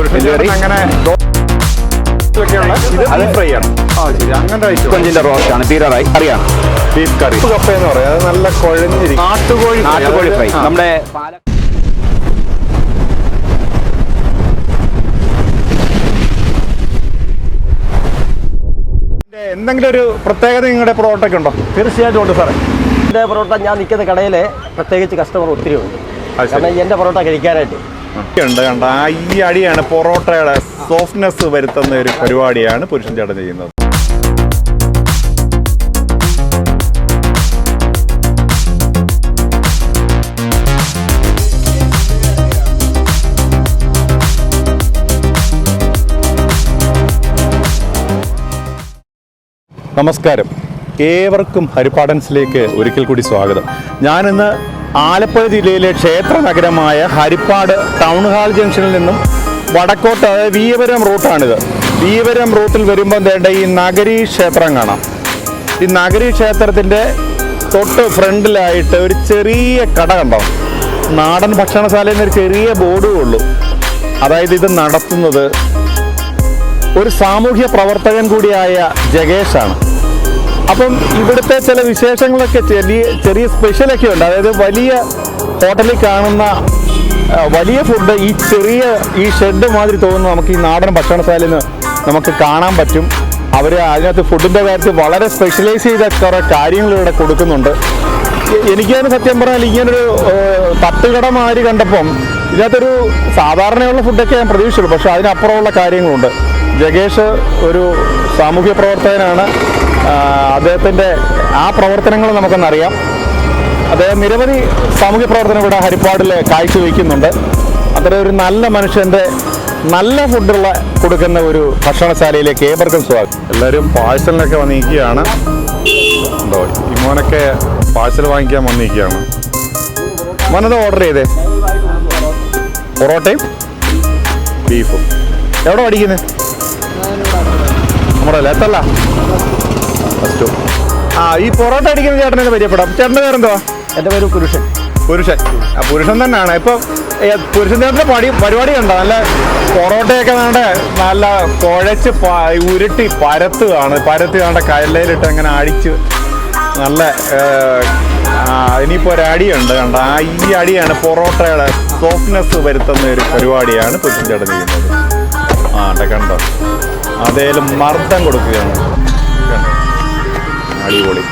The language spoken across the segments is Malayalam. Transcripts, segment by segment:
അങ്ങനെ കൊഞ്ചിന്റെ റോസ്റ്റ് ആണ് തീരാറായി അറിയാം. Beef curry. കപ്പ എന്ന് പറയാം. അത് നല്ല കുഴഞ്ഞിരിക്കും. നാട്ടുകോഴി നാട്ടുകോഴി ഫ്രൈ. നമ്മുടെ എന്തെങ്കിലും ഒരു പ്രത്യേകത നിങ്ങളുടെ പൊറോട്ടയ്ക്ക് ഉണ്ടോ? തീർച്ചയായിട്ടും ഉണ്ട് സാറേ. എന്റെ പൊറോട്ട ഞാൻ നിൽക്കുന്ന കടയിൽ പ്രത്യേകിച്ച് കസ്റ്റമർ ഒത്തിരി ഉണ്ട്. കാരണം എന്റെ പൊറോട്ട കഴിക്കാനായിട്ട്. ഉണ്ട് കണ്ട. ഈ അടിയാണ് പൊറോട്ടയുടെ സോഫ്റ്റ്നെസ് വരുത്തുന്ന ഒരു പരിപാടിയാണ് പുരുഷൻ ചേട്ടൻ ചെയ്യുന്നത്. നമസ്കാരം. ഏവർക്കും ഹരിപ്പാടൻസിലേക്ക് ഒരിക്കൽ കൂടി സ്വാഗതം. ഞാനിന്ന് ആലപ്പുഴ ജില്ലയിലെ ക്ഷേത്ര നഗരമായ ഹരിപ്പാട് ടൗൺ ഹാൾ ജംഗ്ഷനിൽ നിന്നും വടക്കോട്ട് വീയപുരം റൂട്ടാണിത്. വീയപുരം റൂട്ടിൽ വരുമ്പോൾ വേണ്ട ഈ നഗരി ക്ഷേത്രം കാണാം. ഈ നഗരി ക്ഷേത്രത്തിന്റെ തൊട്ട് ഫ്രണ്ടിലായിട്ട് ഒരു ചെറിയ കട കണ്ടോ? നാടൻ ഭക്ഷണശാലയിൽ എന്നൊരു ചെറിയ ബോർഡും ഉള്ളൂ. അതായത് ഇത് നടത്തുന്നത് ഒരു സാമൂഹ്യ പ്രവർത്തകൻ കൂടിയായ ജഗേഷാണ്. അപ്പം ഇവിടുത്തെ ചില വിശേഷങ്ങളൊക്കെ ചെറിയ ചെറിയ സ്പെഷ്യലൊക്കെ ഉണ്ട്. അതായത് വലിയ ഹോട്ടലിൽ കാണുന്ന വലിയ ഫുഡ് ഈ ചെറിയ ഈ ഷെഡ് മാതിരി തോന്നുന്നു നമുക്ക് ഈ നാടൻ ഭക്ഷണശാലയിൽ നിന്ന് നമുക്ക് കാണാൻ പറ്റും. അവർ അതിനകത്ത് ഫുഡിന്റെ കാര്യത്തിൽ വളരെ സ്പെഷ്യലൈസ് ചെയ്ത കുറേ കാര്യങ്ങൾ ഇവിടെ കൊടുക്കുന്നുണ്ട്. എനിക്കതിന് സത്യം പറഞ്ഞാൽ ഇങ്ങനൊരു തട്ടുകട മാതിരി കണ്ടപ്പം ഇതിനകത്തൊരു സാധാരണയുള്ള ഫുഡൊക്കെ ഞാൻ പ്രതീക്ഷിച്ചുള്ളൂ പക്ഷേ അതിനപ്പുറമുള്ള കാര്യങ്ങളുണ്ട്. ജഗേഷ് ഒരു സാമൂഹ്യ പ്രവർത്തകനാണ്. അദ്ദേഹത്തിന്റെ ആ പ്രവർത്തനങ്ങൾ നമുക്കൊന്നറിയാം. അദ്ദേഹം നിരവധി സാമൂഹ്യ പ്രവർത്തനം ഇവിടെ ഹരിപ്പാടിൽ കാഴ്ചവെക്കുന്നുണ്ട് അത്ര ഒരു നല്ല മനുഷ്യന്റെ നല്ല ഫുഡുള്ള കൊടുക്കുന്ന ഒരു ഭക്ഷണശാലയിലേക്ക് ഏവർക്കും സ്വാഗതം. എല്ലാവരും പാഴ്സലിനൊക്കെ വന്നിരിക്കുകയാണ്. ഉണ്ടോ ഈ മോനൊക്കെ പാഴ്സൽ വാങ്ങിക്കാൻ വന്നിരിക്കുകയാണ്. മോനത് ഓർഡർ ചെയ്തേ. പൊറോട്ടയും ബീഫും എവിടെ പഠിക്കുന്നത് നമ്മുടെ അല്ലേ ഫസ്റ്റു ആ ഈ പൊറോട്ട അടിക്കുന്ന ചേട്ടനെ പരിചയപ്പെടാം. ചേട്ടന്റെ പേരെന്തോ എന്റെ പേര് പുരുഷൻ. പുരുഷൻ. ആ പുരുഷൻ തന്നെയാണ്. ഇപ്പൊ പുരുഷൻ ചേട്ടന്റെ പടി പരിപാടി കണ്ടോ? നല്ല പൊറോട്ടയൊക്കെ വേണ്ട നല്ല കുഴച്ച് ഉരുട്ടി പരത്തുകയാണ്. പരത്തി വേണ്ട കല്ലയിലിട്ട് അങ്ങനെ അടിച്ച് നല്ല ഇനിയിപ്പോൾ ഒരു അടിയുണ്ട് കണ്ട? ആ ഈ അടിയാണ് പൊറോട്ടയുടെ സോഫ്റ്റ്നെസ് വരുത്തുന്ന ഒരു പരിപാടിയാണ് പുരുഷൻ ചേട്ടൻ ചെയ്യുന്നത്. ആ കണ്ടോ? അതേലും മർദ്ദം കൊടുക്കുകയാണ്. അടിപൊളി.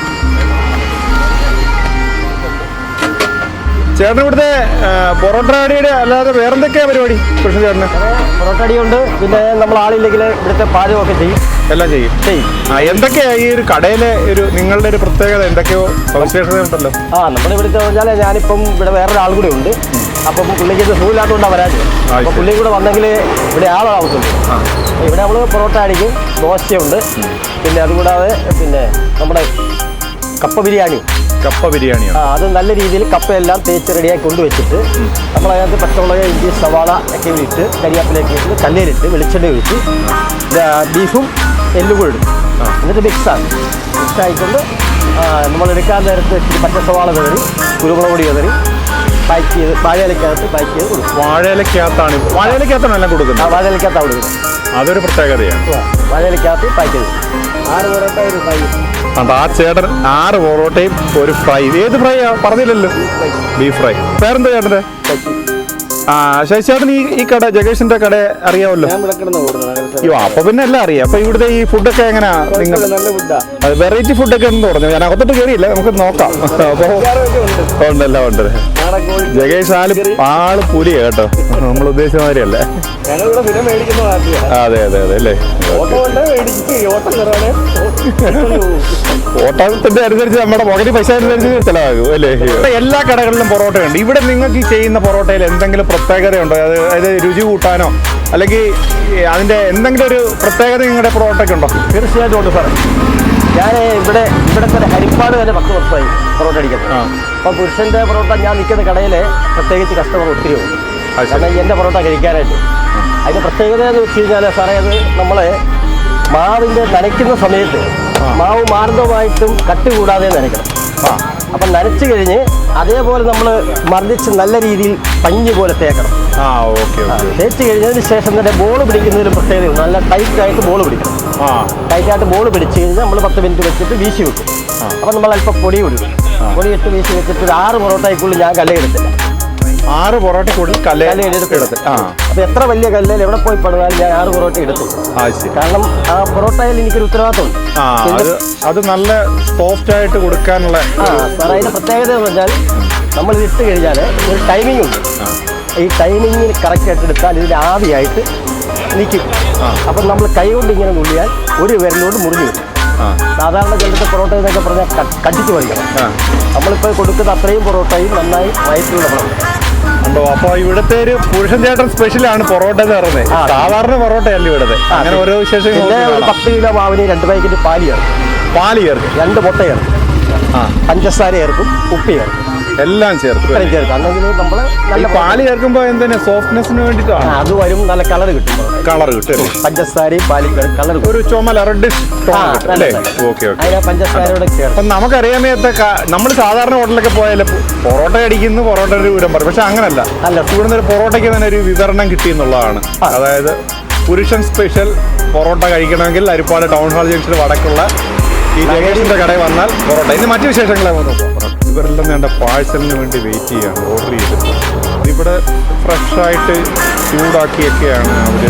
ചേട്ടൻ ഇവിടുത്തെ പൊറോട്ട അടിയുടെ അല്ലാതെ വേറെന്തൊക്കെയാ പരിപാടി കൃഷ്ണ ചേട്ടന്? പൊറോട്ട അടിയുണ്ട്. പിന്നെ നമ്മൾ ആളില്ലെങ്കിൽ ഇവിടുത്തെ പാചകമൊക്കെ ചെയ്യും. എല്ലാം ചെയ്യും. ചെയ്യും. ആ എന്തൊക്കെയാ ഈ ഒരു കടയിലെ ഒരു നിങ്ങളുടെ ഒരു പ്രത്യേകത? എന്തൊക്കെയോ സവിശേഷത ഉണ്ടല്ലോ ആ നമ്മുടെ ഇവിടുത്തെ പറഞ്ഞാൽ ഞാനിപ്പം ഇവിടെ വേറൊരാൾ കൂടെ ഉണ്ട്. അപ്പം പുള്ളിക്ക് ഇത് സുഖമില്ലാത്തതുകൊണ്ടാണ് വരാൻ അപ്പോൾ പുള്ളി കൂടെ വന്നെങ്കിൽ ഇവിടെ താമസമുണ്ട് ഇവിടെ നമ്മൾ പൊറോട്ട അടിക്കും ദോശയുണ്ട്. പിന്നെ അതുകൂടാതെ പിന്നെ നമ്മുടെ കപ്പ ബിരിയാണി കപ്പ ബിരിയാണിയാണ് ആ അത് നല്ല രീതിയിൽ കപ്പയെല്ലാം തേച്ച് റെഡിയാക്കി കൊണ്ടുവച്ചിട്ട് നമ്മൾ അതിനകത്ത് പച്ചമുളക് ഇഞ്ചി സവാള ഒക്കെ ഇട്ട് കരിയാപ്പിലേക്ക് ഇട്ട് കല്ലേലിട്ട് വെളിച്ചെണ്ണ ഒഴിച്ച് ബീഫും എല്ലും കൂടെ ഇടും. എന്നിട്ട് മിക്സാണ് മിക്സ് ആയിക്കൊണ്ട് നമ്മൾ എടുക്കാൻ നേരത്ത് പച്ച സവാള വിതറി കുരുമുളക് പൊടി വിതറി പാക്ക് ചെയ്ത് വാഴയിലക്കകത്ത് പാക്ക് ചെയ്ത് കൊടുക്കും. വാഴയിലക്കകത്താണ് വാഴയിലക്കകത്താണ് എല്ലാം കൊടുക്കുന്നത്? വാഴയിലക്കകത്താണ് കൊടുക്കുന്നത്. അതൊരു പ്രത്യേകതയാണ്. വാഴയിലക്കകത്ത് പാക്ക് ചെയ്ത് ആറ് പൊറോട്ട ഒരു ഫ്രൈ അപ്പൊ ആ ചേട്ടൻ ആറ് പൊറോട്ടയും ഒരു ഫ്രൈ ഏത് ഫ്രൈ പറഞ്ഞില്ലല്ലോ. ബീഫ് ഫ്രൈ പേരെന്താ ചേട്ടന്റെ? ആ ശശിചേട്ടൻ ഈ ഈ കട ജഗേഷിന്റെ കട അറിയാമല്ലോ. ഞാൻ അയ്യോ അപ്പൊ പിന്നെ എല്ലാം അറിയാം. അപ്പൊ ഇവിടുത്തെ ഈ ഫുഡൊക്കെ എങ്ങനെയാ നിങ്ങൾ നല്ല വെറൈറ്റി ഫുഡൊക്കെ ഉണ്ടെന്ന് പറഞ്ഞു. ഞാൻ അകത്തോട്ട് കയറിയില്ല നമുക്ക് നോക്കാം. അപ്പൊ ഉണ്ടല്ലോ ഉണ്ട്. ജഗേഷ് ആൾ ആൾ പുലിയ കേട്ടോ. നമ്മൾ ഉദ്ദേശിച്ച മാതിരി അല്ലേ അതെ അതെ അതെ അല്ലേ? ഓട്ടത്തിന്റെ അനുസരിച്ച് നമ്മുടെ പോക്കറ്റ് പൈസ അനുസരിച്ച് ചിലവാകും അല്ലേ? ഇവിടെ എല്ലാ കടകളിലും പൊറോട്ട ഉണ്ട് ഇവിടെ നിങ്ങൾക്ക് ചെയ്യുന്ന പൊറോട്ടയിൽ എന്തെങ്കിലും പ്രത്യേകതയുണ്ടോ? അത് അതായത് രുചി കൂട്ടാനോ? അല്ലെങ്കിൽ അതിന്റെ എന്തെങ്കിലും ഒരു പ്രത്യേകത നിങ്ങളുടെ പൊറോട്ടയ്ക്ക് ഉണ്ടോ? തീർച്ചയായിട്ടും ഉണ്ട് സാറേ. ഞാൻ ഇവിടെ ഇവിടെ തന്നെ ഹരിപ്പാട് വരെ പത്ത് വർഷമായി പൊറോട്ട അടിക്കുന്നത്. അപ്പം പുരുഷന്റെ പൊറോട്ട ഞാൻ നിൽക്കുന്ന കടയിൽ പ്രത്യേകിച്ച് കസ്റ്റമർ ഒത്തിരി ഉണ്ട്. കാരണം എന്റെ പൊറോട്ട കഴിക്കാനായിട്ട്. അതിന്റെ പ്രത്യേകത എന്ന് വെച്ച് കഴിഞ്ഞാൽ സാറേ അത് നമ്മളെ മാവിന്റെ നനയ്ക്കുന്ന സമയത്ത് മാവ് മാർദ്ദമായിട്ടും കട്ടി കൂടാതെ നനയ്ക്കണം അപ്പം നനച്ച് കഴിഞ്ഞ് അതേപോലെ നമ്മൾ മർദ്ദിച്ച് നല്ല രീതിയിൽ പഞ്ഞി പോലെ തേക്കണം. ആ ഓക്കെ തേച്ച് കഴിഞ്ഞതിന് ശേഷം തന്നെ ബോൾ പിടിക്കുന്നതിന് പ്രത്യേകതയുണ്ട്. നല്ല ടൈറ്റ് ആയിട്ട് ബോൾ പിടിക്കണം. ആ. ടൈറ്റ് ആയിട്ട് ബോൾ പിടിച്ച് കഴിഞ്ഞാൽ നമ്മൾ പത്ത് മിനിറ്റ് വെച്ചിട്ട് വീശി വെക്കും. അപ്പോൾ നമ്മൾ അല്പം പൊടി കൊടുക്കും പൊടി ഇട്ട് വീശി വെച്ചിട്ട് ഒരു ആറ് പൊറോട്ടയ്ക്കുള്ളിൽ ഞാൻ കല്ലയെടുത്തില്ല ആറ് പൊറോട്ട കൂടുതൽ കല്ല് എടുത്ത് ആ. അപ്പോൾ എത്ര വലിയ കല്ലേൽ എവിടെ പോയി പണിതാലും ഞാൻ ആറ് പൊറോട്ട എടുത്തു. കാരണം ആ പൊറോട്ടയിൽ എനിക്കൊരു ഉത്തരവാദിത്വം ആ അത് അത് നല്ല സോഫ്റ്റ് ആയിട്ട് കൊടുക്കാനുള്ള സാർ അതിന്റെ പ്രത്യേകത എന്ന് പറഞ്ഞാൽ നമ്മൾ ഇട്ട് കഴിഞ്ഞാൽ ഒരു ടൈമിംഗ് ഉണ്ട്. ഈ ടൈമിങ്ങിന് കറക്റ്റ് ആയിട്ട് എടുത്താൽ ഇതിൽ ആവിയായിട്ട് നിൽക്കും. അപ്പം നമ്മൾ കൈ കൊണ്ട് ഇങ്ങനെ നുള്ളിയാൽ ഒരു വിരലോട് മുറിഞ്ഞു വരും. സാധാരണ ചിലത്തെ പൊറോട്ട എന്നൊക്കെ പറഞ്ഞാൽ കട്ടിച്ച് കടിച്ചു പഠിക്കണം നമ്മളിപ്പോൾ കൊടുക്കുന്ന അത്രയും പൊറോട്ടയും നന്നായി വയറ്റിലുള്ള പണം ഉണ്ടോ? അപ്പൊ ഇവിടുത്തെ ഒരു പുരുഷൻ ചേട്ടൻ സ്പെഷ്യലാണ് പൊറോട്ട എന്ന് പറയുന്നത്. സാധാരണ പൊറോട്ടയല്ല ഇവിടുത്തെ. അങ്ങനെ ഓരോ വിശേഷം. പത്ത് കിലോ മാവിന് രണ്ട് പാക്കറ്റ് പാൽ ചേർക്കും. പാൽ ചേർക്കും. രണ്ട് മുട്ട ചേർക്കും. പഞ്ചസാര ചേർക്കും. ഉപ്പ് ചേർക്കും. എല്ലാം ചേർക്കും ഇത്രയും ചേർക്കും അല്ലെങ്കിൽ നമ്മൾ ഈ നല്ല പാൽ ചേർക്കുമ്പോ എന്തിനാ സോഫ്റ്റ്നെസ്സിന് വേണ്ടിട്ടാണ് വേണ്ടിയിട്ടാണ് അത് വരും നല്ല കളർ കിട്ടും. കളർ കിട്ടും അല്ലേ? പഞ്ചസാരയും പാലും കളർ കിട്ടും. ഒരു ചുമല റെഡിഷ് ടോൺ ആ, കിട്ടും നല്ല അല്ലേ? നല്ല. ഓക്കെ ഓക്കെ അതിനാ പഞ്ചസാരയോടെ ചേർക്കും അപ്പം നമുക്കറിയാമേത്ത നമ്മൾ സാധാരണ ഹോട്ടലൊക്കെ പോയാൽ പൊറോട്ട അടിക്കുന്നു പൊറോട്ട ഒരു വിവരം പറയും. പക്ഷെ അങ്ങനല്ല. അല്ല. ഇവിടുന്ന് ഒരു പൊറോട്ടയ്ക്ക് തന്നെ ഒരു വിതരണം കിട്ടി എന്നുള്ളതാണ്. ആ. അതായത് പുരുഷൻ സ്പെഷ്യൽ പൊറോട്ട കഴിക്കണമെങ്കിൽ അരിപ്പാട് ടൗൺ ഹാൾ ജംഗ്ഷൻ വടക്കുള്ള ഈ ജഗേഷിന്റെ കടയിൽ വന്നാൽ പൊറോട്ട. ഇനി മറ്റു വിശേഷങ്ങളെ വന്നു ഇവരെല്ലാം വേണ്ട പാഴ്സലിന് വേണ്ടി വെയിറ്റ് ചെയ്യാണ് ഓർഡർ ചെയ്തിട്ട്. ഇവിടെ ഫ്രഷായിട്ട് ചൂടാക്കിയൊക്കെയാണ് അവർ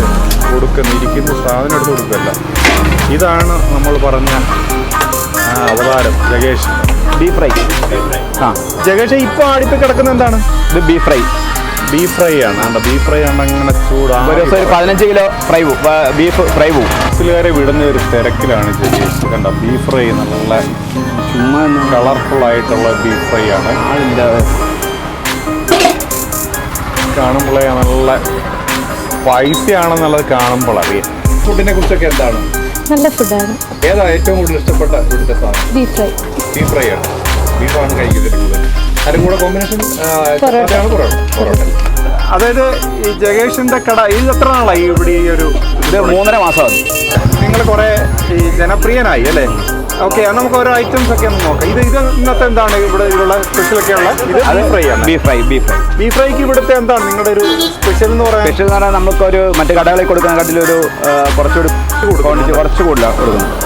കൊടുക്കുന്നത്. ഇരിക്കുന്ന സാധനം എടുത്ത് കൊടുക്കല്ല. ഇതാണ് നമ്മൾ പറഞ്ഞ അവതാരം ജഗേഷ്. ബീഫ് ഫ്രൈ ആ. ജഗേഷ് ഇപ്പോൾ അടുത്ത് കിടക്കുന്ന എന്താണ്? ഇത് ബീഫ് ഫ്രൈ ബീഫ് ഫ്രൈ ആണ്. അവിടെ ബീഫ് ഫ്രൈ ആണ് അങ്ങനെ ചൂടാണ് ഒരു ദിവസം ഒരു പതിനഞ്ച് കിലോ ഫ്രൈ ബീഫ് ഫ്രൈ പോവും ബസ്സിലുകാരെ വിടുന്ന ഒരു തിരക്കിലാണ് ജഗേഷ്. കണ്ട ബീഫ് ഫ്രൈ നല്ല കളർഫുൾ ആയിട്ടുള്ള ബീഫ് ഫ്രൈ ആണ് കാണുമ്പോഴേ നല്ല സ്പൈസി ആണെന്നുള്ളത് കാണുമ്പോൾ അറിയാം. ഫുഡിനെ കുറിച്ചൊക്കെ എന്താണ്? നല്ല ഫുഡാണ്. ഏതാ ഏറ്റവും കൂടുതൽ ഇഷ്ടപ്പെട്ട ഇവിടുത്തെ സാധനം? Beef fry. ബീഫ് ഫ്രൈ ആണ് ബീഫാണ് കഴിക്കുന്നത് അതിന്റെ കൂടെ കോമ്പിനേഷൻ പൊറോട്ട. അതായത് ഈ ജഗേഷിന്റെ കട ഇത് എത്ര നാളായി ഇവിടെ ഈ ഒരു ഇത് മൂന്നര മാസമാണ് നിങ്ങൾ കുറെ ഈ ജനപ്രിയനായി അല്ലേ? ഓക്കെ നമുക്ക് ഓരോ ഐറ്റംസ് ഒക്കെ ഒന്ന് നോക്കാം. ഇത് ഇത് ഇന്നത്തെ എന്താണ് ഇവിടെ ഇവിടെ സ്പെഷ്യൽ ഒക്കെ ഉള്ള ഇത് ബീഫ് ഫ്രൈ ആണ്. Beef fry beef fry beef ഫ്രൈക്ക് ഇവിടുത്തെ എന്താണ് നിങ്ങളുടെ ഒരു സ്പെഷ്യൽ എന്ന് പറയുന്നത് സ്പെഷ്യൽ എന്ന് പറഞ്ഞാൽ നമുക്ക് ഒരു മറ്റു കടകളിൽ കൊടുക്കുന്നതിനെക്കാട്ടിലും ഒരു കുറച്ചുകൂടി ക്വാണ്ടിറ്റി കുറച്ച് കൂടുതലാണ് കൊടുക്കുന്നത്.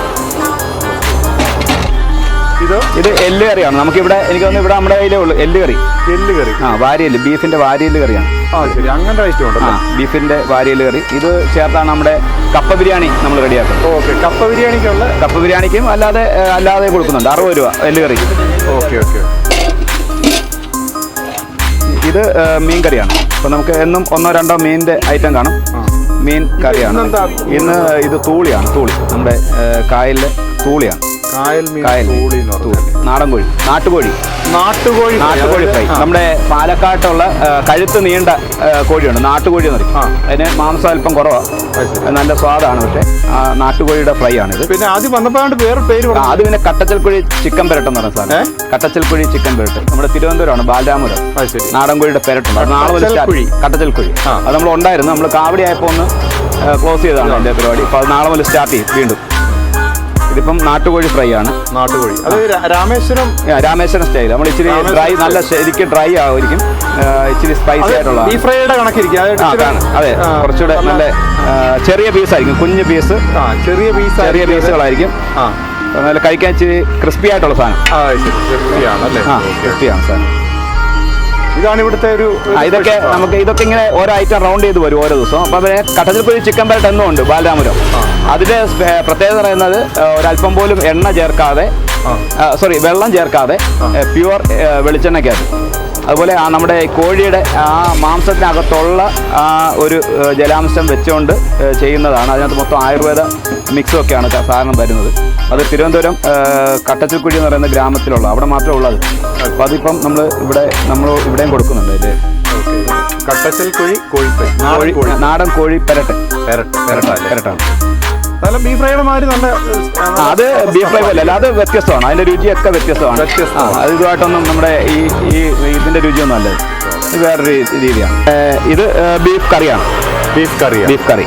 ഇത്? ഇത് എല്ല് കറിയാണ്. നമുക്കിവിടെ എനിക്ക് തോന്നുന്നു ഇവിടെ നമ്മുടെ കയ്യിലേ ഉള്ളൂ എല്ല് കറി. എല്ല് കറി. ആ വാരിയൽ ബീഫിന്റെ വാരിയൽ കറിയാണ്. ശരി. അങ്ങനത്തെ ഐറ്റം ഉണ്ട് ബീഫിന്റെ വാരിയൽ കറി. ഇത് ചേർത്താണ് നമ്മുടെ കപ്പ ബിരിയാണി നമ്മൾ റെഡിയാക്കുന്നത്. ഓക്കെ. കപ്പ ബിരിയാണിക്കുള്ള കപ്പ ബിരിയാണിക്കും അല്ലാതെ അല്ലാതെ കൊടുക്കുന്നുണ്ട്. അറുപത് രൂപ എല്ല് കറി. Okay okay. ഇത് മീൻ കറിയാണ്. അപ്പോൾ നമുക്ക് എന്നും ഒന്നോ രണ്ടോ മീനിന്റെ ഐറ്റം കാണും. മീൻ കറിയാണ്? ഇന്ന് ഇത് തൂളിയാണ് തൂളി. നമ്മുടെ കായലിലെ തൂളിയാണ്. കായൽ മീൻ കായൽ തൂളി എന്ന് തൂളി. പറഞ്ഞാൽ നാടൻ കോഴി നാട്ടുകോഴി നാട്ടുകോഴി നാട്ടുകോഴി ഫ്രൈ. ആ. നമ്മുടെ പാലക്കാട്ടുള്ള കഴുത്ത് നീണ്ട ഏ, കോഴിയുണ്ട്. നാട്ടുകോഴി എന്ന് പറയും. ആ. അതിന് മാംസം അല്പം കുറവാണ് അത് ശരി. നല്ല സ്വാദാണ് പക്ഷേ. ആ നാട്ടുകോഴിയുടെ ഫ്രൈ ആണിത്. പിന്നെ ആദ്യം വന്നപ്പോഴാണ് വേറെ പേര് ആ, പറഞ്ഞു. അത് പിന്നെ കട്ടച്ചൽക്കുഴി ചിക്കൻ പെരട്ട് എന്ന് പറയുന്ന സാധനം. കട്ടച്ചൽക്കുഴി ചിക്കൻ പെരട്ട്. നമ്മുടെ തിരുവനന്തപുരമാണ് ബാലരാമപുരം. അത് ശരി. നാടൻ കോഴിയുടെ പെരട്ടുണ്ട് അത് നാളെ മുതൽ സ്റ്റാർട്ട് കട്ടച്ചൽക്കുഴി. കട്ടച്ചൽക്കുഴി. ആ. അത് നമ്മൾ ഉണ്ടായിരുന്നു. നമ്മൾ കാവടി ആയപ്പോൾ ഒന്ന് ക്ലോസ് ചെയ്തതാണ് എന്റെ പരിപാടി. അപ്പോൾ അത് നാളെ മുതൽ സ്റ്റാർട്ട് ചെയ്യും. വീണ്ടും. ഇതിപ്പം നാട്ടുകോഴി ഫ്രൈ ആണ്. നാട്ടുകോഴി. അത് രാമേശ്വരം രാമേശ്വരം സ്റ്റൈൽ. നമ്മൾ ഇച്ചിരി ഡ്രൈ നല്ല. ശരിക്കും ഡ്രൈ ആയിരിക്കും ആ, ഇച്ചിരി സ്പൈസി ആയിട്ടുള്ള ബീഫ് ഫ്രൈയുടെ കണക്കിരിക്കും. അത് കുറച്ചുകൂടെ നല്ല ചെറിയ പീസ് ആയിരിക്കും. കുഞ്ഞ് പീസ് ചെറിയ പീസ് ചെറിയ പീസുകളായിരിക്കും ആ. നല്ല കഴിക്കാൻ ഇച്ചിരി ക്രിസ്പി ആയിട്ടുള്ള സാധനം. ക്രിസ്പിയാണ് സാധനം. ഇതാണ് ഇവിടുത്തെ ഒരു ഇതൊക്കെ നമുക്ക് ഇതൊക്കെ ഇങ്ങനെ ഓരോ ഐറ്റം റൗണ്ട് ചെയ്ത് വരും ഓരോ ദിവസവും അപ്പോൾ അതിന് കട്ടച്ചിൽപ്പൊഴി ചിക്കൻ ബെൽറ്റ് എന്നും ഉണ്ട് ബാലരാമപുരം. അതിന്റെ സ്പെ- പ്രത്യേകത പറയുന്നത് ഒരല്പം പോലും എണ്ണ ചേർക്കാതെ സോറി വെള്ളം ചേർക്കാതെ പ്യുവർ വെളിച്ചെണ്ണയ്ക്കകത്ത് അതുപോലെ ആ നമ്മുടെ കോഴിയുടെ ആ മാംസത്തിനകത്തുള്ള ആ ഒരു ജലാംശം വെച്ചുകൊണ്ട് ചെയ്യുന്നതാണ്. അതിനകത്ത് മൊത്തം ആയുർവേദ മിക്സും ഒക്കെയാണ് സാധാരണ വരുന്നത്. അത് തിരുവനന്തപുരം ആ, കട്ടച്ചിൽക്കുഴി എന്ന് പറയുന്ന ഗ്രാമത്തിലുള്ള അവിടെ മാത്രമേ ഉള്ളത് അപ്പോൾ അതിപ്പം നമ്മൾ ഇവിടെ നമ്മൾ ഇവിടെയും കൊടുക്കുന്നുണ്ട് അതിന്റെ. കട്ടച്ചൽ കുഴി കോഴിപ്പൈ നാടൻ കോഴി കോഴി. നാടൻ കോഴി പെരട്ട്. പെരട്ട് പെരട്ടാണ്. പെരട്ടാണ്. നല്ല ബീഫ് ഫ്രൈയുടെ മാതിരി നല്ല അത് ബീഫ് ഫ്രൈ പോലെ അല്ല അത് വ്യത്യസ്തമാണ്. അതിന്റെ രുചിയൊക്കെ വ്യത്യസ്തമാണ്. അത് ഇതുമായിട്ടൊന്നും നമ്മുടെ ഈ ഈ ഇതിന്റെ രുചിയൊന്നും അല്ല. ഇത് വേറൊരു രീതിയാണ്. ഇത് ബീഫ് കറിയാണ്. Beef curry beef curry.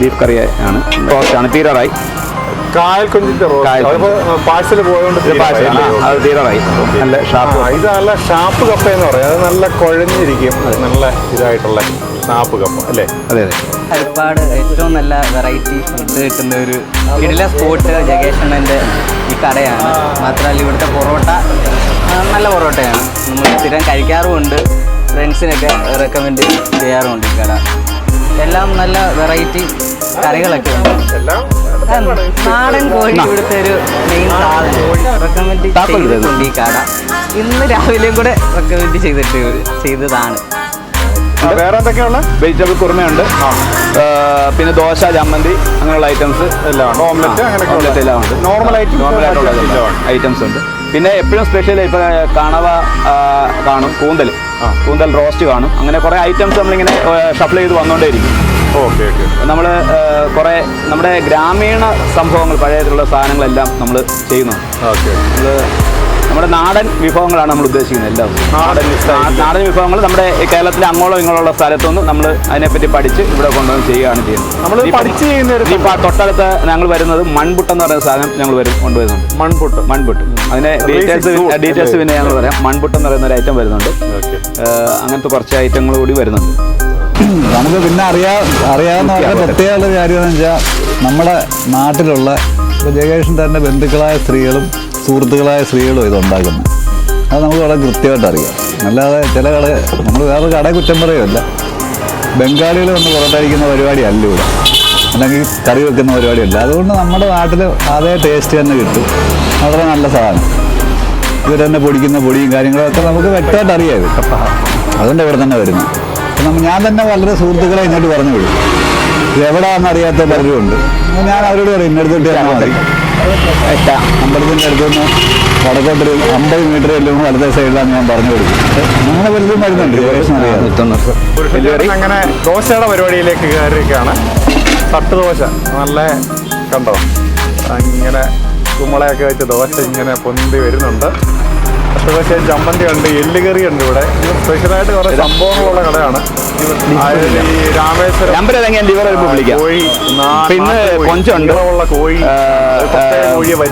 Beef curry ആണ് തീരാറായി. കായൽ കൊഞ്ചിന്റെ പാഴ്സൽ പോയതുകൊണ്ട് തീരുമാനമായി. അത് തീരാറായി. നല്ല ഷാപ്പ്. ഇത് നല്ല ഷാപ്പ് കപ്പ എന്ന് പറയും. അത് നല്ല കുഴഞ്ഞിരിക്കും. നല്ല ഇതായിട്ടുള്ള ഷാപ്പ് കപ്പ അല്ലേ? അതെ അതെ. ഹരിപ്പാട് ഏറ്റവും നല്ല വെറൈറ്റി ഫുഡ് കിട്ടുന്ന ഒരു ഇടല സ്പോട്ട് ജഗേഷണ്ണന്റെ ഈ കടയാണ്. മാത്രമല്ല ഇവിടുത്തെ പൊറോട്ട നല്ല പൊറോട്ടയാണ്. നമ്മൾ സ്ഥിരം കഴിക്കാറുമുണ്ട്. ഫ്രണ്ട്സിനൊക്കെ റെക്കമെൻഡ് ചെയ്യാറുമുണ്ട് ഈ കട. എല്ലാം നല്ല വെറൈറ്റി കറികളൊക്കെ ഉണ്ട്. എല്ലാം നാടൻ കോഴി ഇവിടുത്തെ ഒരു മെയിൻ സാധനം. റെക്കമെൻഡ് ചെയ്തിട്ടുണ്ട് ഈ കട ഇന്ന് രാവിലെയും കൂടെ റെക്കമെൻഡ് ചെയ്തിട്ട് ചെയ്തതാണ്. വേറെ എന്തൊക്കെയുള്ള വെജിറ്റബിൾ കുറുമയുണ്ട്. പിന്നെ ദോശ ചമ്മന്തി അങ്ങനെയുള്ള ഐറ്റംസ് എല്ലാം ഉണ്ട്. ഓംലെറ്റ് അങ്ങനെയൊക്കെ ഓംലെറ്റ് എല്ലാം ഉണ്ട്. നോർമൽ ഐറ്റംസ് നോർമൽ ആയിട്ടുള്ള ഉണ്ട്. ഐറ്റംസ് ഉണ്ട്. പിന്നെ എപ്പോഴും സ്പെഷ്യൽ ഇപ്പൊ കണവ കാണും. കൂന്തൽ. കൂന്തൽ റോസ്റ്റ് കാണും. അങ്ങനെ കുറേ ഐറ്റംസ് നമ്മളിങ്ങനെ ഷഫിൾ ചെയ്ത് വന്നുകൊണ്ടേയിരിക്കും ഓക്കെ ഓക്കെ. നമ്മൾ കുറേ നമ്മുടെ ഗ്രാമീണ സംഭവങ്ങൾ പഴയതിലുള്ള സാധനങ്ങളെല്ലാം നമ്മൾ ചെയ്യുന്നു. ഓക്കെ. നമ്മൾ നമ്മുടെ നാടൻ വിഭവങ്ങളാണ് നമ്മൾ ഉദ്ദേശിക്കുന്നത് എല്ലാം. നാടൻ നാടൻ വിഭവങ്ങൾ. നമ്മുടെ കേരളത്തിലെ അങ്ങോളം ഇങ്ങോളമുള്ള സ്ഥലത്തുനിന്ന് നമ്മൾ അതിനെപ്പറ്റി പഠിച്ച് ഇവിടെ കൊണ്ടുവന്ന് ചെയ്യുകയാണ് ചെയ്യുന്നത്. നമ്മൾ പഠിച്ച് ചെയ്യുന്ന ഒരു ഇപ്പം തൊട്ടടുത്ത് ഞങ്ങൾ വരുന്നത് മൺപുട്ട് എന്ന് പറയുന്ന സാധനം ഞങ്ങൾ വരും കൊണ്ടുവരുന്നുണ്ട്. മൺപുട്ട്. മൺപുട്ട്. അതിന് ഡീറ്റെയിൽസ് ഡീറ്റെയിൽസ് പിന്നെ ഞങ്ങൾ പറയാം. മൺപുട്ട് എന്ന് പറയുന്ന ഒരു ഐറ്റം വരുന്നുണ്ട്. അങ്ങനത്തെ കുറച്ച് ഐറ്റങ്ങൾ കൂടി വരുന്നുണ്ട്. നമുക്ക് പിന്നെ അറിയാ അറിയാവുന്ന വളരെ പ്രത്യേകമുള്ള കാര്യം എന്ന് വെച്ചാൽ നമ്മുടെ നാട്ടിലുള്ള ജയകേഷൻ തന്നെ ബന്ധുക്കളായ സ്ത്രീകളും സുഹൃത്തുക്കളായ സ്ത്രീകളും ഇത് ഉണ്ടാക്കുന്നത് അത് നമുക്ക് വളരെ കൃത്യമായിട്ട് അറിയാം. അല്ലാതെ ചില കട നമ്മൾ വേറെ കട കുറ്റം പറയുമല്ല ബംഗാളികൾ വന്ന് പുറത്തടിക്കുന്ന പരിപാടിയല്ല ഇവിടെ. അല്ലെങ്കിൽ കറി വെക്കുന്ന പരിപാടിയല്ല അതുകൊണ്ട് നമ്മുടെ നാട്ടിൽ അതേ ടേസ്റ്റ് തന്നെ കിട്ടും. വളരെ നല്ല സാധനം. ഇവർ തന്നെ പൊടിക്കുന്ന പൊടിയും കാര്യങ്ങളൊക്കെ നമുക്ക് വ്യക്തമായിട്ട് അറിയാം അതുകൊണ്ട് ഇവിടെ തന്നെ വരുന്നത്. ഞാൻ തന്നെ വളരെ സുഹൃത്തുക്കളെ ഇങ്ങോട്ട് പറഞ്ഞു വിടും. എവിടാന്ന് എവിടെയാണെന്ന് അറിയാത്ത പലരും ഉണ്ട് ഞാൻ അവരോട് പറയും ഇന്നടുത്തോട്ട് ചെന്നാൽ മതി. അമ്പലത്തിന്റെ അടുത്തുനിന്ന് വടക്കോട്ടൊരു അമ്പത് മീറ്റർ എല്ലാം വലത്തെ സൈഡിലാണ് ഞാൻ പറഞ്ഞു കൊടുക്കും അങ്ങനെ പലരും വരുന്നുണ്ട് അങ്ങനെ ദോശയുടെ പരിപാടിയിലേക്ക് കയറിയൊക്കെയാണ് തട്ട് ദോശ നല്ല കണ്ടോ അങ്ങനെ കുമ്മളയൊക്കെ വെച്ച് ദോശ ഇങ്ങനെ പൊന്തി വരുന്നുണ്ട്. ദോശയും ചമ്മന്തി ഉണ്ട് എല്ലുകറി ഉണ്ട് ഇവിടെ. സ്പെഷ്യലായിട്ട് കുറേ സംഭവങ്ങളുള്ള കടയാണ്. ഈ രാമേശ്വരം. നമ്പർ ഏതെങ്കിലും ലിവർ വരുമ്പോൾ വിളിക്കാം. കോഴി. പിന്നെ നാട്ടുകോഴി, കൊഞ്ചുണ്ട്. ഉള്ള കോഴി.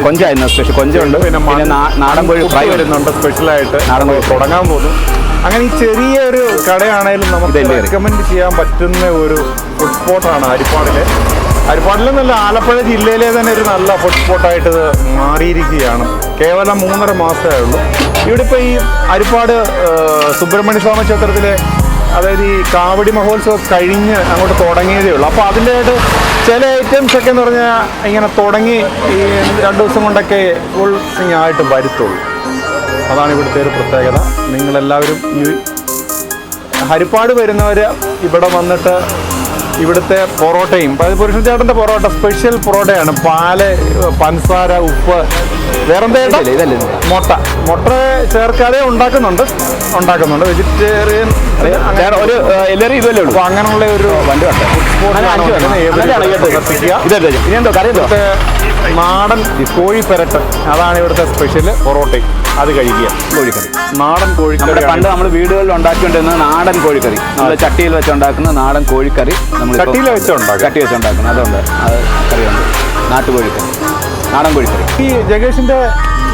കൊഞ്ചായിരുന്നു സ്പെഷ്യൽ കൊഞ്ചുണ്ട്. പിന്നെ നാടൻ കോഴി ഫ്രൈ വരുന്നു വരുന്നുണ്ട് സ്പെഷ്യലായിട്ട് നാടൻ കോഴി തുടങ്ങാൻ പോകുന്നു. അങ്ങനെ ഈ ചെറിയ ഒരു കടയാണേലും നമുക്ക് റെക്കമെൻഡ് ചെയ്യാൻ പറ്റുന്ന ഒരു ഫുഡ് സ്പോട്ടാണ് ഹരിപ്പാടിൽ ഹരിപ്പാടിലെന്നല്ല ആലപ്പുഴ ജില്ലയിലെ തന്നെ ഒരു നല്ല ഫുഡ് മാറിയിരിക്കുകയാണ്. കേവലം മൂന്നര മാസമേ ഉള്ളൂ. ഇവിടെ ഇപ്പോൾ ഈ ഹരിപ്പാട് സുബ്രഹ്മണ്യ സ്വാമി ക്ഷേത്രത്തിലെ അതായത് ഈ കാവടി മഹോത്സവം കഴിഞ്ഞ് അങ്ങോട്ട് തുടങ്ങിയതേ ഉള്ളൂ. അപ്പോൾ അതിന്റെതായിട്ട് ചില ഐറ്റംസ് ഒക്കെ എന്ന് പറഞ്ഞാൽ ഇങ്ങനെ തുടങ്ങി ഈ രണ്ട് ദിവസം കൊണ്ടൊക്കെ ഫുൾ സിങ് ആയിട്ട് വരുത്തുള്ളൂ. അതാണ് ഇവിടുത്തെ ഒരു പ്രത്യേകത. നിങ്ങളെല്ലാവരും ഈ ഹരിപ്പാട് വരുന്നവർ ഇവിടെ വന്നിട്ട് ഇവിടുത്തെ പൊറോട്ടയും പുരുഷൻ ചേട്ടന്റെ പൊറോട്ട സ്പെഷ്യൽ പൊറോട്ടയാണ്. പാൽ പഞ്ചസാര ഉപ്പ് വേറെന്താ മുട്ട. മുട്ട ചേർക്കാതെ ഉണ്ടാക്കുന്നുണ്ട്. ഉണ്ടാക്കുന്നുണ്ട്. വെജിറ്റേറിയൻ വേറെ ഒരു എല്ലാവരും ഇതുവല്ലേ ഉള്ളൂ? അങ്ങനെയുള്ള ഒരു വണ്ടി നാടൻ കോഴി പെരട്ട് അതാണ് ഇവിടുത്തെ സ്പെഷ്യൽ പൊറോട്ടയും. അത് കഴിക്കുക. കോഴിക്കറി. നാടൻ കോഴിക്കറി പണ്ട് നമ്മൾ വീടുകളിൽ ഉണ്ടാക്കിക്കൊണ്ടിരുന്ന നാടൻ കോഴിക്കറി. നമ്മൾ ചട്ടിയിൽ വെച്ച് ഉണ്ടാക്കുന്ന നാടൻ കോഴിക്കറി നമ്മൾ ചട്ടിയിൽ വെച്ച് ഉണ്ടാക്കും. ചട്ടി വെച്ച് ഉണ്ടാക്കുന്നത് അതുണ്ട് അത് കറിയുണ്ട്. നാട്ടുകോഴിക്കറി നാടൻ കോഴിക്കറി. ഈ ജഗേഷിന്റെ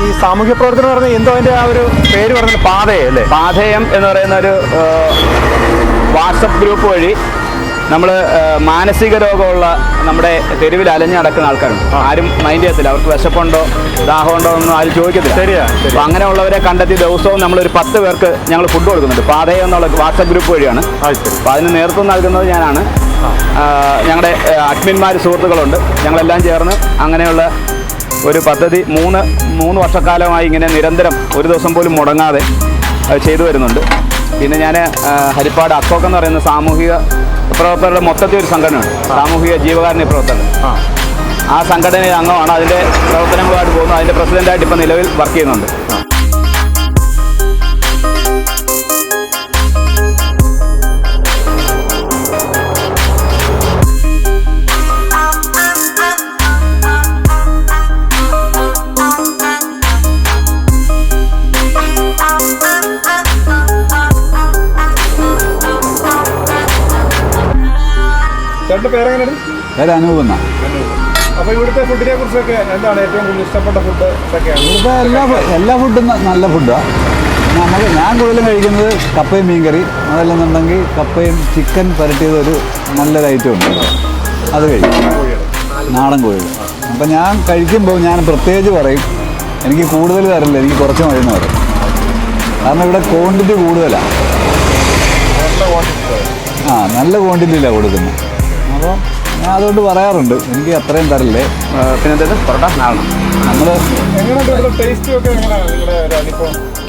ഈ സാമൂഹ്യ പ്രവർത്തനം പറഞ്ഞ എന്തോ അതിന്റെ ആ ഒരു പേര് പറഞ്ഞത് പാതയല്ലേ? പാതയം എന്ന് പറയുന്ന ഒരു വാട്സപ്പ് ഗ്രൂപ്പ് വഴി നമ്മൾ മാനസിക രോഗമുള്ള നമ്മുടെ തെരുവിൽ അലഞ്ഞു നടക്കുന്ന ആൾക്കാരുണ്ട്. ആരും മൈൻഡ് ചെയ്യത്തില്ല. അവർക്ക് വിശപ്പുണ്ടോ ദാഹമുണ്ടോ ഒന്നും ആരും ചോദിക്കത്തില്ല. ശരിയാ. അങ്ങനെയുള്ളവരെ കണ്ടെത്തി ദിവസവും നമ്മളൊരു പത്ത് പേർക്ക് ഞങ്ങൾ ഫുഡ് കൊടുക്കുന്നുണ്ട്. പാതയം എന്നുള്ള വാട്സപ്പ് ഗ്രൂപ്പ് വഴിയാണ്. അപ്പോൾ അതിന് നേതൃത്വം നൽകുന്നത് ഞാനാണ്. ഞങ്ങളുടെ അഡ്മിന്മാർ സുഹൃത്തുക്കളുണ്ട്. ഞങ്ങളെല്ലാം ചേർന്ന് അങ്ങനെയുള്ള ഒരു പദ്ധതി മൂന്ന് മൂന്ന് വർഷക്കാലമായി ഇങ്ങനെ നിരന്തരം ഒരു ദിവസം പോലും മുടങ്ങാതെ അത് ചെയ്തു വരുന്നുണ്ട്. പിന്നെ ഞാൻ ഹരിപ്പാട് അക്കോക്ക് എന്ന് പറയുന്ന സാമൂഹിക പ്രവർത്തകരുടെ മൊത്തത്തിൽ ഒരു സംഘടനയാണ് സാമൂഹിക ജീവകാരുണ്യ പ്രവർത്തകർ. ആ. ആ സംഘടനയിൽ അംഗമാണ് അതിന്റെ പ്രവർത്തനങ്ങളുമായിട്ട് പോകുന്നു അതിന്റെ പ്രസിഡന്റായിട്ട് ഇപ്പം നിലവിൽ വർക്ക് ചെയ്യുന്നുണ്ട്. പേരെങ്ങനെയാണ് ഒരു അനുഭവം അപ്പൊ ഇവിടുത്തെ ഫുഡിനെ കുറിച്ചൊക്കെ എന്താണ് ഏറ്റവും കൂടുതൽ ഇഷ്ടപ്പെട്ട ഫുഡ് എന്തൊക്കെയാണ് ഇവിടുത്തെ എല്ലാ എല്ലാ ഫുഡും നല്ല ഫുഡാണ് നമുക്ക് ഞാൻ കൂടുതലും കഴിക്കുന്നത് കപ്പയും മീൻകറി. അതല്ലെന്നുണ്ടെങ്കിൽ കപ്പയും ചിക്കൻ പരട്ടിയത് ഒരു നല്ലൊരു ഐറ്റം ഉണ്ട്. അത് കഴിക്കും. നാടൻ കോഴികൾ അപ്പം ഞാൻ കഴിക്കുമ്പോൾ ഞാൻ പ്രത്യേകിച്ച് പറയും എനിക്ക് കൂടുതൽ തരില്ല എനിക്ക് കുറച്ച് മഴയെന്ന് എന്ന് പറയും. കാരണം ഇവിടെ ക്വാണ്ടിറ്റി കൂടുതലാണ് ആ നല്ല ക്വാണ്ടിറ്റിയിലാണ് കൊടുക്കുന്നത്. അപ്പോൾ ഞാൻ അതുകൊണ്ട് പറയാറുണ്ട് എനിക്ക് അത്രയും തരല്ലേ? പിന്നെ പൊറോട്ട നാളെ. നമ്മൾ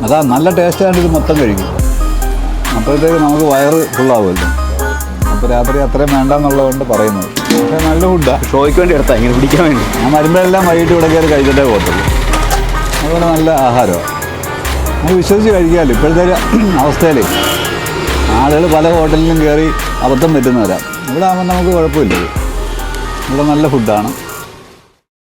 അതാ നല്ല ടേസ്റ്റ് ആയിട്ട് ഇത് മൊത്തം കഴിക്കും. അപ്പോഴത്തേക്ക് നമുക്ക് വയറ് ഫുള്ളാവുമല്ലോ അപ്പോൾ രാത്രി അത്രയും വേണ്ടെന്നുള്ളതുകൊണ്ട് പറയുന്നത്. പക്ഷേ നല്ല ഫുഡാണ് ഷോയ്ക്ക് വേണ്ടി എടുത്താൽ ഇങ്ങനെ പിടിക്കാൻ വേണ്ടി. ഞാൻ വരുമ്പോഴെല്ലാം വൈകിട്ട് ഇവിടെ കയറി കഴിച്ചിട്ടേ പോകത്തുള്ളൂ. അതുപോലെ നല്ല ആഹാരമാണ് നമുക്ക് വിശ്വസിച്ച് കഴിക്കാമല്ലോ ഇപ്പോഴത്തെ അവസ്ഥയിലേ അവസ്ഥയിൽ ആളുകൾ പല ഹോട്ടലിലും കയറി അബദ്ധം പറ്റുന്നവരാ. ഇവിടെ ആകുമ്പോൾ നമുക്ക് കുഴപ്പമില്ല. ഇവിടെ നല്ല ഫുഡാണ്